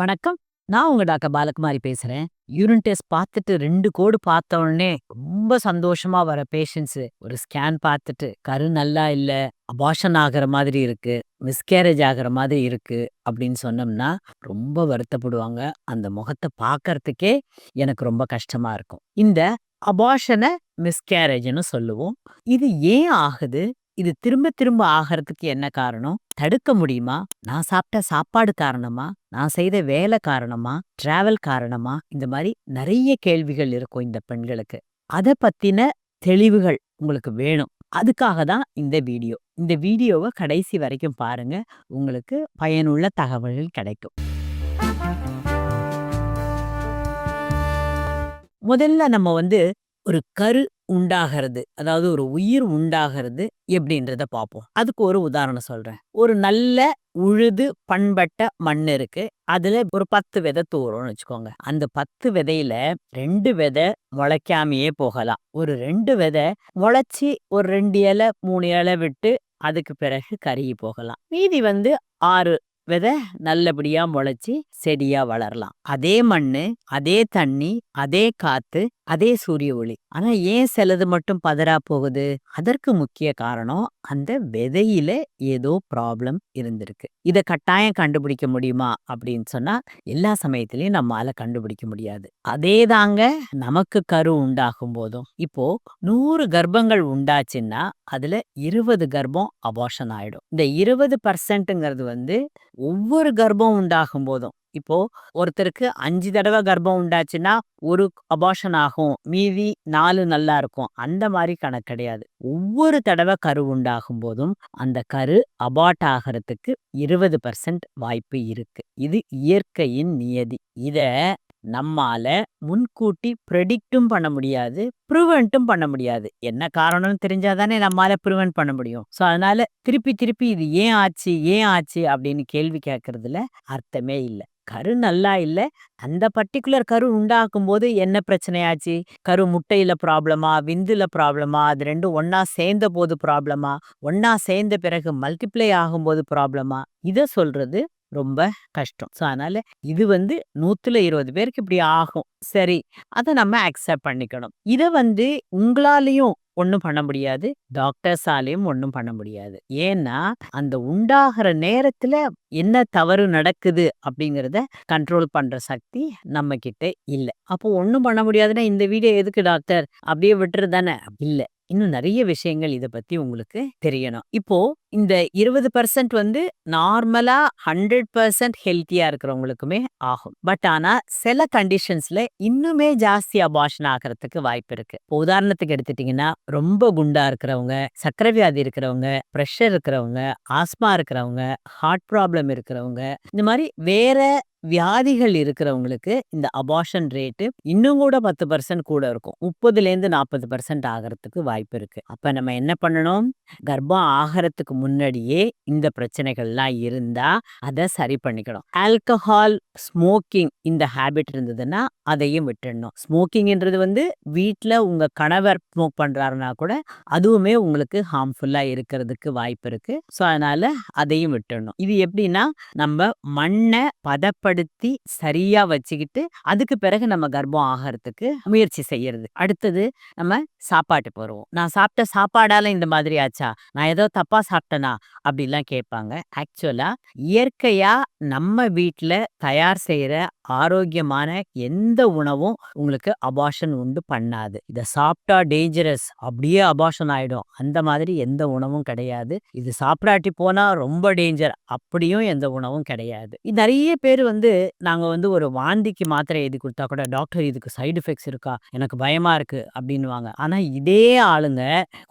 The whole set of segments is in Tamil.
வணக்கம். நான் உங்க டாக்டர் பாலகுமாரி பேசுறேன். யூரின் டெஸ்ட் பார்த்துட்டு ரெண்டு கோடு பார்த்த உடனே ரொம்ப சந்தோஷமா வர பேஷண்ட்ஸு ஒரு ஸ்கேன் பார்த்துட்டு, கரு நல்லா இல்ல, அபாஷன் ஆகுற மாதிரி இருக்கு, மிஸ்கேரேஜ் ஆகுற மாதிரி இருக்கு அப்படின்னு சொன்னோம்னா, ரொம்ப வருத்தப்படுவாங்க. அந்த முகத்த பார்க்கறதுக்கே எனக்கு ரொம்ப கஷ்டமா இருக்கும். இந்த அபாஷனை மிஸ்கேரேஜ்னு சொல்லுவோம். இது ஏன் ஆகுது? இது திரும்ப திரும்ப ஆகறதுக்கு என்ன காரணம்? தடுக்க முடியுமா? நான் சாப்பிட்ட சாப்பாடு காரணமா? நான் செய்த வேலை காரணமா? டிராவல் காரணமா? இந்த மாதிரி நிறைய கேள்விகள் இருக்கும் இந்த பெண்களுக்கு. அதை பத்தின தெளிவுகள் உங்களுக்கு வேணும். அதுக்காக தான் இந்த வீடியோ. இந்த வீடியோவை கடைசி வரைக்கும் பாருங்க. உங்களுக்கு பயனுள்ள தகவல்கள் கிடைக்கும். முதல்ல நம்ம வந்து ஒரு கரு உண்டாகிறது, அதாவது ஒரு உயிர் உண்டாகிறது எப்படின்றத பார்ப்போம். அதுக்கு ஒரு உதாரணம் சொல்றேன். ஒரு நல்ல உழுது பண்பட்ட மண் இருக்கு. அதுல ஒரு 10 விதை தூவுறோம்னு வச்சுக்கோங்க. அந்த 10 விதையில ரெண்டு விதை முளைக்காமையே போகலாம். ஒரு ரெண்டு விதை முளைச்சி ஒரு ரெண்டு இலை, மூணு இலை விட்டு அதுக்கு பிறகு கருகி போகலாம். மீதி வந்து ஆறு விதை நல்லபடியா முளைச்சி செடியா வளரலாம். அதே மண்ணு, அதே தண்ணி, அதே காத்து, அதே சூரிய ஒளி. ஆனா ஏன் சிலது மட்டும் பதறா போகுது? அதற்கு முக்கிய காரணம் அந்த விதையில ஏதோ ப்ராப்ளம் இருந்திருக்கு. இதை கட்டாயம் கண்டுபிடிக்க முடியுமா? அப்படின்னு சொன்னா, எல்லா சமயத்திலையும் நம்மால கண்டுபிடிக்க முடியாது. அதே தாங்க நமக்கு கரு உண்டாகும் போதும். இப்போ நூறு கர்ப்பங்கள் உண்டாச்சுன்னா, அதுல 20 கர்ப்பம் அபோஷன் ஆயிடும். இந்த இருபது பர்சன்ட்ங்கிறது வந்து ஒவ்வொரு கர்ப்பம் உண்டாகும் போதும். இப்போ ஒருத்தருக்கு அஞ்சு தடவை கர்ப்பம் உண்டாச்சுன்னா, ஒரு அபாஷன் ஆகும். மீதி நாலு நல்லா இருக்கும். அந்த மாதிரி கணக்கு கிடையாது. ஒவ்வொரு தடவை கரு உண்டாகும் போதும், அந்த கரு அபார்ட் ஆகிறதுக்கு இருபது பர்சன்ட் வாய்ப்பு இருக்கு. இது இயற்கையின் நியதி. இத நம்மால முன்கூட்டி ப்ரெடிக்டும் பண்ண முடியாது. ப்ரிவெண்ட்டும் பண்ண முடியாது. என்ன காரணம்னு தெரிஞ்சாதானே நம்மால ப்ரிவெண்ட் பண்ண முடியும். ஸோ அதனால திருப்பி திருப்பி இது ஏன் ஆச்சு? ஏன் ஆச்சு? அப்படின்னு கேள்வி கேட்கறதுல அர்த்தமே இல்லை கரு நல்லா இல்ல. அந்த பர்ட்டிகுலர் கரு உண்டாக்கும்போது என்ன பிரச்சனையாச்சு? கரு முட்டையில ப்ராப்ளமா? விந்துல ப்ராப்ளமா? அது ரெண்டும் ஒன்னா சேர்ந்த போது ப்ராப்ளமா? ஒன்னா சேர்ந்த பிறகு மல்டிப்ளை ஆகும்போது ப்ராப்ளமா? இத சொல்றது ரொம்ப கஷ்டம். ஸோ அதனால இது வந்து 100ல 20 பேருக்கு இப்படி ஆகும். சரி. அத நம்ம அக்செப்ட் பண்ணிக்கணும். இத வந்து உங்களாலயும் ஒன்றும் பண்ண முடியாது. டாக்டர்ஸாலையும் ஒன்றும் பண்ண முடியாது. ஏன்னா, அந்த உண்டாகிற நேரத்தில் என்ன தவறு நடக்குது அப்படிங்கிறத கண்ட்ரோல் பண்ணுற சக்தி நம்மக்கிட்ட இல்லை அப்போ ஒன்றும் பண்ண முடியாதுன்னா, இந்த வீடியோ எதுக்கு டாக்டர்? அப்படியே விட்டுறது தானே? இல்லை இன்னும் நிறைய விஷயங்கள் இதை பத்தி உங்களுக்கு தெரியணும். இப்போ இந்த 20% வந்து நார்மலா 100% ஹெல்த்தியா இருக்கிறவங்களுக்குமே ஆகும். பட் ஆனா சில கண்டிஷன்ஸ்ல இன்னுமே ஜாஸ்தி அபாஷன் ஆகிறதுக்கு வாய்ப்பு இருக்கு. இப்போ உதாரணத்துக்கு எடுத்துட்டீங்கன்னா, ரொம்ப குண்டா இருக்கிறவங்க, சர்க்கரை வியாதி இருக்கிறவங்க, ப்ரெஷர் இருக்கிறவங்க, ஆஸ்மா இருக்கிறவங்க, ஹார்ட் ப்ராப்ளம் இருக்கிறவங்க, இந்த மாதிரி வேற வியாதிகள் இருக்கிறவங்களுக்கு இந்த அபார்ஷன் ரேட்டு இன்னும் கூட 10% கூட இருக்கும். முப்பதுலேருந்து நாற்பது பர்சன்ட் ஆகிறதுக்கு வாய்ப்பு இருக்கு. அப்போ நம்ம என்ன பண்ணணும்? கர்ப்பம் ஆகிறதுக்கு முன்னாடியே இந்த பிரச்சனைகள்லாம் இருந்தா, அதை சரி பண்ணிக்கணும். ஆல்கஹால், ஸ்மோக்கிங் இந்த ஹேபிட் இருந்ததுன்னா, அதையும் விட்டுடணும். ஸ்மோக்கிங்ன்றது வந்து வீட்டில் உங்க கணவர் ஸ்மோக் பண்றாருன்னா கூட, அதுவுமே உங்களுக்கு ஹார்ம்ஃபுல்லா இருக்கிறதுக்கு வாய்ப்பு இருக்கு. ஸோ அதனால அதையும் விட்டுடணும். இது எப்படின்னா, நம்ம மண்ணை பதப்ப பதப்படுத்தி சரியா வச்சுக்கிட்டு, அதுக்கு பிறகு நம்ம கர்ப்பம் ஆகறதுக்கு முயற்சி செய்யறது. அடுத்தது நம்ம சாப்பாட்டுக்கு வருவோம். நான் சாப்பிட்ட சாப்பாடால இந்த மாதிரி ஆச்சா? நான் ஏதோ தப்பா சாப்பிட்டேனா அப்படிலாம் கேட்பாங்க. ஆக்சுவலா இயற்கையா நம்ம வீட்ல தயார் செய்யற ஆரோக்கியமான எந்த உணவும் உங்களுக்கு அபாஷன் உண்டு பண்ணாது. இதை சாப்பிட்டா டேஞ்சரஸ். அப்படியே அபாஷன் ஆயிடும். அந்த மாதிரி எந்த உணவும் கிடையாது. இது சாப்பிடாட்டி போனா ரொம்ப டேஞ்சர். அப்படியும் எந்த உணவும் கிடையாது. நிறைய பேர் வந்து வந்து நாங்கள் வந்து ஒரு வாந்திக்கு மாத்திரை எழுதி கொடுத்தா கூட, டாக்டர் இதுக்கு சைடு எஃபெக்ட்ஸ் இருக்கா? எனக்கு பயமாக இருக்கு அப்படின்னுவாங்க. ஆனால் இதே ஆளுங்க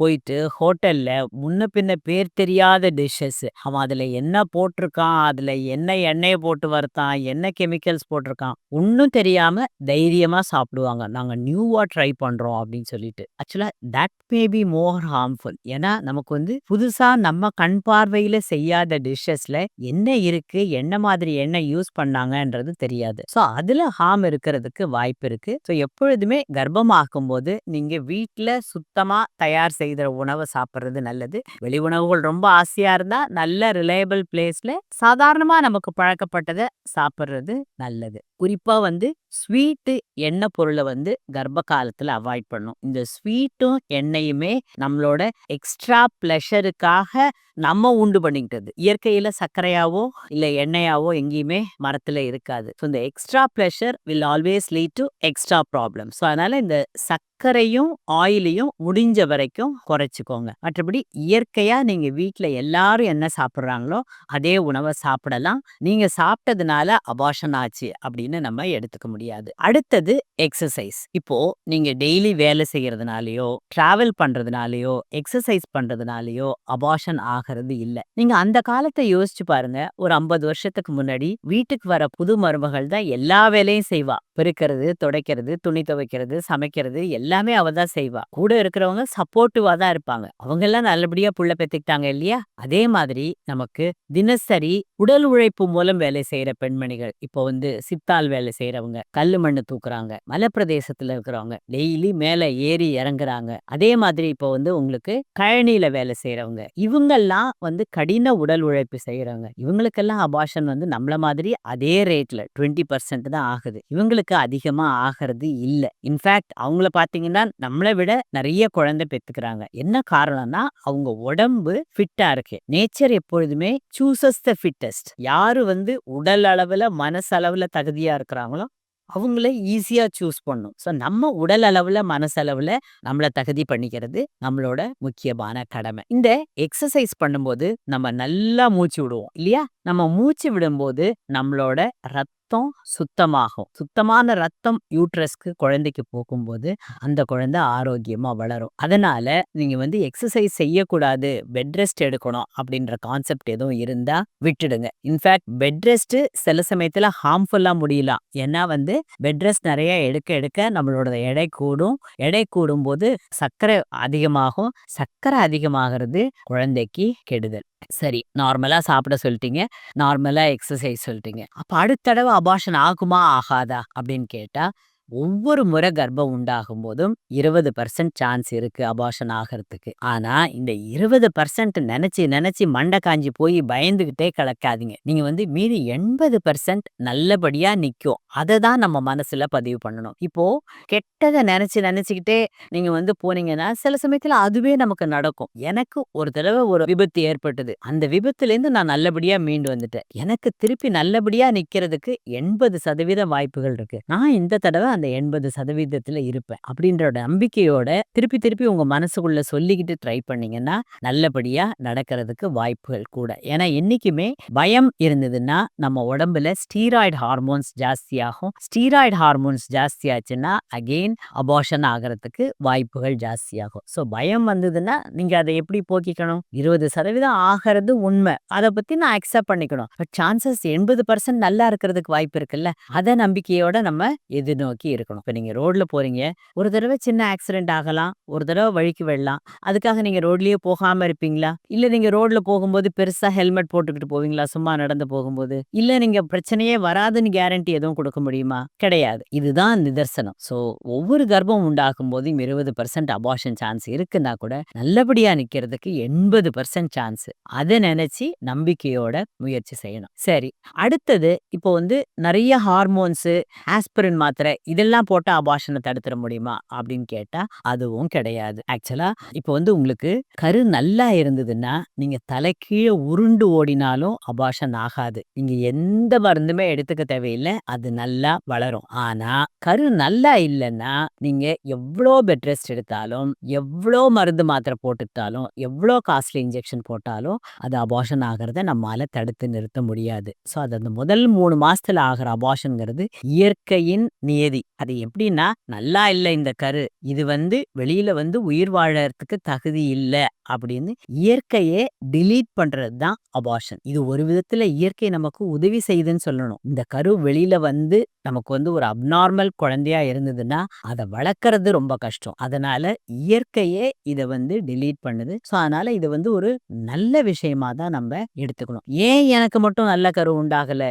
போயிட்டு ஹோட்டல்ல முன்ன பின்ன பேர் தெரியாத டிஷ்ஷஸ் அவன் அதில் என்ன போட்டிருக்கான்? அதில் என்ன எண்ணெயை போட்டு வறுத்தான்? என்ன கெமிக்கல்ஸ் போட்டிருக்கான்? ஒன்றும் தெரியாமல் தைரியமாக சாப்பிடுவாங்க. நாங்கள் நியூவாக ட்ரை பண்ணுறோம் அப்படின்னு சொல்லிட்டு. ஆக்சுவலா that may be more harmful. ஏன்னா நமக்கு வந்து புதுசாக நம்ம கண் பார்வையில் செய்யாத டிஷ்ஷஸ்ல என்ன இருக்குது என்ன மாதிரி எண்ணெய் யூஸ் பண்ணாங்க? பண்ணாங்கன்றது தெரியாது. ஸோ அதில் ஹார்ம் இருக்கிறதுக்கு வாய்ப்பு இருக்கு. ஸோ எப்பொழுதுமே கர்ப்பமாக்கும் போது நீங்க வீட்டில் சுத்தமாக தயார் செய்த உணவை சாப்பிட்றது நல்லது. வெளி உணவுகள் ரொம்ப ஆசையா இருந்தா நல்ல ரிலையபிள் பிளேஸ்ல சாதாரணமாக நமக்கு பழக்கப்பட்டதை சாப்பிட்றது நல்லது. குறிப்பாக வந்து ஸ்வீட்டு எண்ணெய் பொருளை வந்து கர்ப்ப காலத்தில் அவாய்ட் பண்ணும். இந்த ஸ்வீட்டும் எண்ணெயுமே நம்மளோட எக்ஸ்ட்ரா ப்ளஷருக்காக நம்ம உண்டு பண்ணிக்கிட்டது. இயற்கையில் சர்க்கரையாவோ இல்லை எண்ணெயாவோ எங்கேயுமே மரத்தில் இருக்காது. ஸோ இந்த extra pleasure will always lead to extra problem so அதனால் இந்த சக் சர்க்கரையும் ஆயிலையும் முடிஞ்ச வரைக்கும் குறைச்சிக்கோங்க. மற்றபடி இயற்கையா நீங்க வீட்ல எல்லாரும் என்ன சாப்பிட்றாங்களோ அதே உணவை சாப்பிடலாம். நீங்க சாப்பிட்டதுனால அபாஷன் ஆச்சு அப்படின்னு நம்ம எடுத்துக்க முடியாது. அடுத்தது எக்ஸசைஸ் இப்போ நீங்க டெய்லி வேலை செய்யறதுனாலயோ டிராவல் பண்றதுனாலயோ எக்ஸசைஸ் பண்றதுனாலயோ அபாஷன் ஆகிறது இல்ல. நீங்க அந்த காலத்தை யோசிச்சு பாருங்க. ஒரு ஐம்பது வருஷத்துக்கு முன்னாடி வீட்டுக்கு வர புது மருமகள் தான் எல்லா வேலையும் செய்வா. பெருக்கிறது துடைக்கிறது துணி துவைக்கிறது சமைக்கிறது எல்லாம் எல்லாமே அவ தான் செய்வா. கூட இருக்கிறவங்க சப்போர்ட்டிவா தான் இருப்பாங்க. அவங்க எல்லாம் நல்லபடியா புள்ள பெத்துக்கிட்டாங்க இல்லையா? அதே மாதிரி நமக்கு தினசரி உடல் உழைப்பு மூலம் வேலை செய்யற பெண்மணிகள் இப்போ வந்து சித்தால் வேலை செய்யறவங்க கல்லு மண்ணு தூக்குறாங்க மலைப்பிரதேசத்துல இருக்கிறவங்க டெய்லி மேல ஏறி இறங்குறாங்க. அதே மாதிரி இப்போ வந்து உங்களுக்கு கழனியில வேலை செய்யறவங்க இவங்கெல்லாம் வந்து கடின உடல் உழைப்பு செய்யறவங்க இவங்களுக்கெல்லாம் அபாஷன் வந்து நம்மள மாதிரி அதே ரேட்ல டுவெண்ட்டி பர்சன்ட் தான் ஆகுது. இவங்களுக்கு அதிகமா ஆகிறது இல்லை. இன்ஃபேக்ட் அவங்கள பார்த்தீங்கன்னா நம்மளை விட நிறைய குழந்தை பெற்றுக்கிறாங்க என்ன காரணம்னா அவங்க உடம்பு ஃபிட்டா இருக்கு. நேச்சர் எப்பொழுதுமே சூசஸ் த ஃபிட்டஸ்ட் யாரு வந்து உடல் அளவுல மனசளவுல தகுதியா இருக்கிறாங்களோ அவங்கள ஈஸியா சூஸ் பண்ணும். ஸோ நம்ம உடல் அளவுல மனசளவுல நம்மளை தகுதி பண்ணிக்கிறது நம்மளோட முக்கியமான கடமை. இந்த எக்ஸசைஸ் பண்ணும்போது நம்ம நல்லா மூச்சு விடுவோம் இல்லையா? நம்ம மூச்சு விடும்போது நம்மளோட ரத்த ரத்தம் சுத்தமாகும். சுத்தமான ரத்தம் யூட்ரஸ்க்கு குழந்தைக்கு போகும்போது அந்த குழந்தை ஆரோக்கியமா வளரும். அதனால நீங்க வந்து எக்ஸசைஸ் செய்யக்கூடாது. பெட் ரெஸ்ட் எடுக்கணும் அப்படின்ற கான்செப்ட் எதுவும் இருந்தா விட்டுடுங்க. இன்ஃபேக்ட் பெட் ரெஸ்ட் சில சமயத்துல ஹார்ம்ஃபுல்லா முடியலாம். ஏன்னா வந்து பெட் ரெஸ்ட் நிறைய எடுக்க எடுக்க நம்மளோட எடை கூடும். எடை கூடும் போது சர்க்கரை அதிகமாகும். சர்க்கரை அதிகமாகிறது குழந்தைக்கு கெடுதல். சரி நார்மலா சாப்பிட சொல்லிட்டீங்க. நார்மலா எக்ஸசைஸ் சொல்லிட்டீங்க. அப்ப அடுத்த தடவை அபாஷன் ஆகுமா ஆகாதா? அப்படின்னு கேட்டா ஒவ்வொரு முறை கர்ப்பம் உண்டாகும் போதும் இருபது பர்சன்ட் சான்ஸ் இருக்கு அபாஷன் ஆகிறதுக்கு. ஆனா இந்த இருபது பர்சன்ட் நினைச்சு நினைச்சு மண்டை காஞ்சி போய் பயந்துகிட்டே கிடக்காதீங்க நீங்க வந்து மீதி எண்பது பர்சன்ட் நல்லபடியா நிக்கும். அதை தான் நம்ம மனசுல பதிவு பண்ணணும். இப்போ கெட்டதை நினைச்சு நினைச்சுக்கிட்டே நீங்க வந்து போனீங்கன்னா சில சமயத்துல அதுவே நமக்கு நடக்கும். எனக்கு ஒரு தடவை ஒரு விபத்து ஏற்பட்டது. அந்த விபத்துல இருந்து நான் நல்லபடியா மீண்டு வந்துட்டேன். எனக்கு திருப்பி நல்லபடியா நிக்கிறதுக்கு எண்பது சதவீதம் வாய்ப்புகள் இருக்கு. நான் இந்த தடவை அந்த எண்பது சதவீதத்துல இருப்பேன். அப்படின்ற நம்பிக்கையோட திருப்பி திருப்பி உங்க மனசுக்குள்ள சொல்லிக்கிட்டு ட்ரை பண்ணீங்கன்னா நல்லபடியா நடக்கிறதுக்கு வாய்ப்புகள் கூட. ஏன்னா என்னைக்குமே பயம் இருந்ததுன்னா நம்ம உடம்புல ஸ்டீராய்டு ஹார்மோன்ஸ் ஜாஸ்தியாகும். ஸ்டீராய்டு ஹார்மோன்ஸ் ஜாஸ்தியாச்சுன்னா அகெயின் அபார்ஷன் ஆகிறதுக்கு வாய்ப்புகள் ஜாஸ்தியாகும். ஸோ பயம் வந்ததுன்னா நீங்க அதை எப்படி போக்கிக்கணும்? இருபது சதவீதம் ஆகிறது உண்மை. அதை பத்தி நான் அக்செப்ட் பண்ணிக்கணும். பட் சான்சஸ் எண்பது பர்சன்ட் நல்லா இருக்கிறதுக்கு வாய்ப்பு இருக்குல்ல? அதை நம்பிக்கையோட நம்ம எதிர்நோக்கி இருக்கணும். இப்போ நீங்க ரோட்ல போறீங்க ஒரு தடவை சின்ன ஆக்சிடென்ட் ஆகலாம் ஒரு தடவை வழிக்கு விடலாம் அதுக்காக நீங்க ரோட்லேயே போகாம இருப்பீங்களா? இல்ல நீங்க ரோட்ல போகும்போது பெருசா ஹெல்மெட் போட்டுக்கிட்டு போவீங்களா? சும்மா நடந்து போகும்போது? இல்ல நீங்க பிரச்சனையே வராதுன்னு கேரண்டி எதுவும் கொடுக்க முடியுமா? கிடையாது. இதுதான் நிதர்சனம். ஸோ ஒவ்வொரு கர்ப்பம் உண்டாகும் போதும் இருபது பர்சன்ட் அபார்ஷன் சான்ஸ் இருக்குன்னா கூட நல்லபடியா நிக்கிறதுக்கு எண்பது பர்சன்ட் சான்ஸ் அதை நினைச்சு நம்பிக்கையோட முயற்சி செய்யணும். சரி அடுத்தது இப்போ வந்து நிறைய ஹார்மோன்ஸ் ஆஸ்பிரின் மாத்திரை இதெல்லாம் போட்டால் அபாஷனை தடுத்துட முடியுமா? அப்படின்னு கேட்டா அதுவும் கிடையாது. ஆக்சுவலா இப்போ வந்து உங்களுக்கு கரு நல்லா இருந்ததுன்னா நீங்க தலை கீழே உருண்டு ஓடினாலும் அபாஷன் ஆகாது. நீங்க எந்த மருந்துமே எடுத்துக்க தேவையில்லை அது நல்லா வளரும். ஆனா கரு நல்லா இல்லைன்னா நீங்க எவ்வளோ பெட் ரெஸ்ட் எடுத்தாலும் எவ்வளோ மருந்து மாத்திரை போட்டுட்டாலும் எவ்வளோ காஸ்ட்லி இன்ஜெக்ஷன் போட்டாலும் அது அபாஷன் ஆகிறத நம்மளால தடுத்து நிறுத்த முடியாது. ஸோ அது அந்த முதல் மூணு மாசத்துல ஆகிற அபார்ஷன்ங்கிறது இயற்கையின் நியதி. தகுதி அது எப்படின்னா நல்லா இல்லை இந்த கரு இது வந்து வெளியில வந்து உயிர் வாழறதுக்கு தகுதி இல்ல அப்படின்னு இயற்கையே டிலீட் பண்றது தான் அபார்ஷன் இது ஒரு விதத்துல இயற்கை நமக்கு உதவி செய்யுதுன்னு சொல்லணும். இந்த கரு வெளியில வந்து நமக்கு வந்து ஒரு அப்நார்மல் குழந்தையா இருந்ததுன்னா அதை வளர்க்கறது ரொம்ப கஷ்டம். அதனால இயற்கையே இதை வந்து டிலீட் பண்ணுது. ஸோ அதனால இது வந்து ஒரு நல்ல விஷயமா தான் நம்ம எடுத்துக்கணும். ஏன் எனக்கு மட்டும் நல்ல கரு உண்டாகல?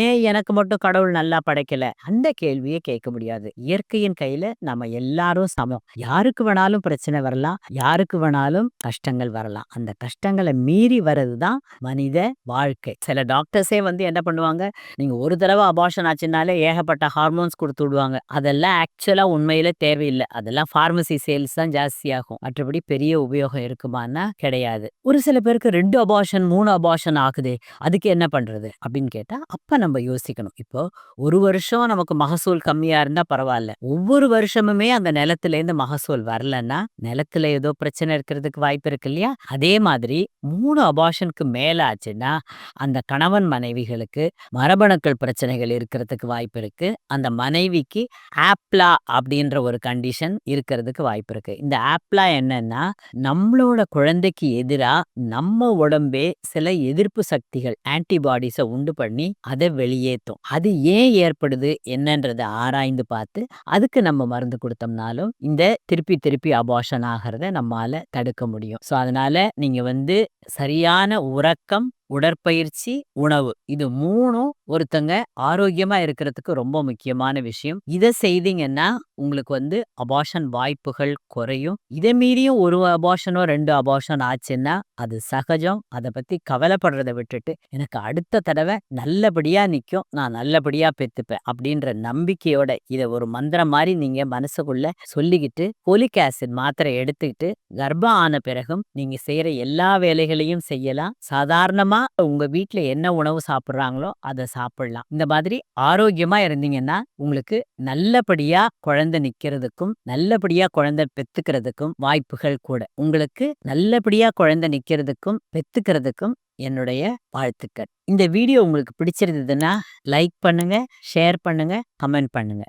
ஏன் எனக்கு மட்டும் கடவுள் நல்லா படைக்கல? அந்த கேள்வியை கேட்க முடியாது. இயற்கையின் கையில நம்ம எல்லாரும் சமம். யாருக்கு வேணாலும் பிரச்சனை வரலாம் யாருக்கு வேணாலும் கஷ்டங்கள் வரலாம். அந்த கஷ்டங்களை மீறி வர்றதுதான் மனித வாழ்க்கை. சில டாக்டர்ஸே வந்து என்ன பண்ணுவாங்க நீங்க ஒரு தடவை அபார்ஷன் ஆச்சுனாலே ஏகப்பட்ட ஹார்மோன்ஸ் கொடுத்து விடுவாங்க. அதெல்லாம் ஆக்சுவலா உண்மையில தேவையில்லை. அதெல்லாம் ஃபார்மசி சேல்ஸ் தான் ஜாஸ்தியாகும். மற்றபடி பெரிய உபயோகம் இருக்குமான்னா கிடையாது. ஒரு சில பேருக்கு ரெண்டு அபார்ஷன் மூணு அபார்ஷன் ஆகுதே அதுக்கு என்ன பண்றது அப்படின்னு கேட்டா அப்ப நம்ம யோசிக்கணும். இப்போ ஒரு வருஷம் நமக்கு மகசூல் கம்மியா இருந்தா பரவாயில்ல ஒவ்வொரு வருஷமுமே அந்த நிலத்துல இருந்து மகசூல் வரலன்னா நிலத்துல ஏதோ பிரச்சனை இருக்கிறதுக்கு வாய்ப்பு இருக்கு இல்லையா? அதே மாதிரி மூணு அபாஷனுக்கு மேல ஆச்சுன்னா அந்த கணவன் மனைவிகளுக்கு மரபணுக்கள் பிரச்சனைகள் இருக்கிறதுக்கு வாய்ப்பு இருக்கு. அந்த மனைவிக்கு ஆப்லா அப்படின்ற ஒரு கண்டிஷன் இருக்கிறதுக்கு வாய்ப்பு இருக்கு. இந்த ஆப்லா என்னன்னா நம்மளோட குழந்தைக்கு எதிரா நம்ம உடம்பே சில எதிர்ப்பு சக்திகள் ஆன்டிபாடிஸை உண்டு பண்ணி அதை வெளியேற்றும் அது ஏன் ஏற்படுது? என்னன்றதை ஆராய்ந்து பார்த்து அதுக்கு நம்ம மருந்து கொடுத்தோம்னாலும் இந்த திருப்பி திருப்பி அபாஷன் ஆகிறத நம்மால தடுக்க முடியும். ஸோ அதனால நீங்க வந்து சரியான உறக்கம் உடற்பயிற்சி உணவு. இது மூணும் ஒருத்தங்க ஆரோக்கியமா இருக்கிறதுக்கு ரொம்ப முக்கியமான விஷயம். இதை செய்தீங்கன்னா உங்களுக்கு வந்து அபாஷன் வாய்ப்புகள் குறையும். இதை மீறியும் ஒரு அபாஷனோ ரெண்டு அபாஷன் ஆச்சுன்னா அது சகஜம். அதை பத்தி கவலைப்படுறதை விட்டுட்டு எனக்கு அடுத்த தடவை நல்லபடியா நிக்கும். நான் நல்லபடியா பெத்துப்பேன் அப்படின்ற நம்பிக்கையோட இதை ஒரு மந்திரம் மாதிரி நீங்க மனசுக்குள்ள சொல்லிக்கிட்டு போலிக் ஆசிட் மாத்திரை எடுத்துக்கிட்டு கர்ப்பம் ஆன பிறகும் நீங்க செய்யற எல்லா வேலைகளையும் செய்யலாம். சாதாரணமா உங்க வீட்டுல என்ன உணவு சாப்பிடுறாங்களோ அதை சாப்பிடலாம். இந்த மாதிரி ஆரோக்கியமா இருந்தீங்கன்னா உங்களுக்கு நல்லபடியா குழந்தை நிக்கிறதுக்கும் நல்லபடியா குழந்தை பெத்துக்கிறதுக்கும் வாய்ப்புகள் கூட. உங்களுக்கு நல்லபடியா குழந்தை நிக்கிறதுக்கும் பெத்துக்கிறதுக்கும் என்னுடைய வாழ்த்துக்கள். இந்த வீடியோ உங்களுக்கு பிடிச்சிருந்ததுன்னா லைக் பண்ணுங்க ஷேர் பண்ணுங்க கமெண்ட் பண்ணுங்க.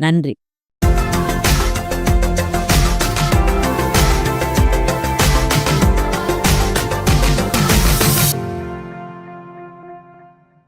நன்றி.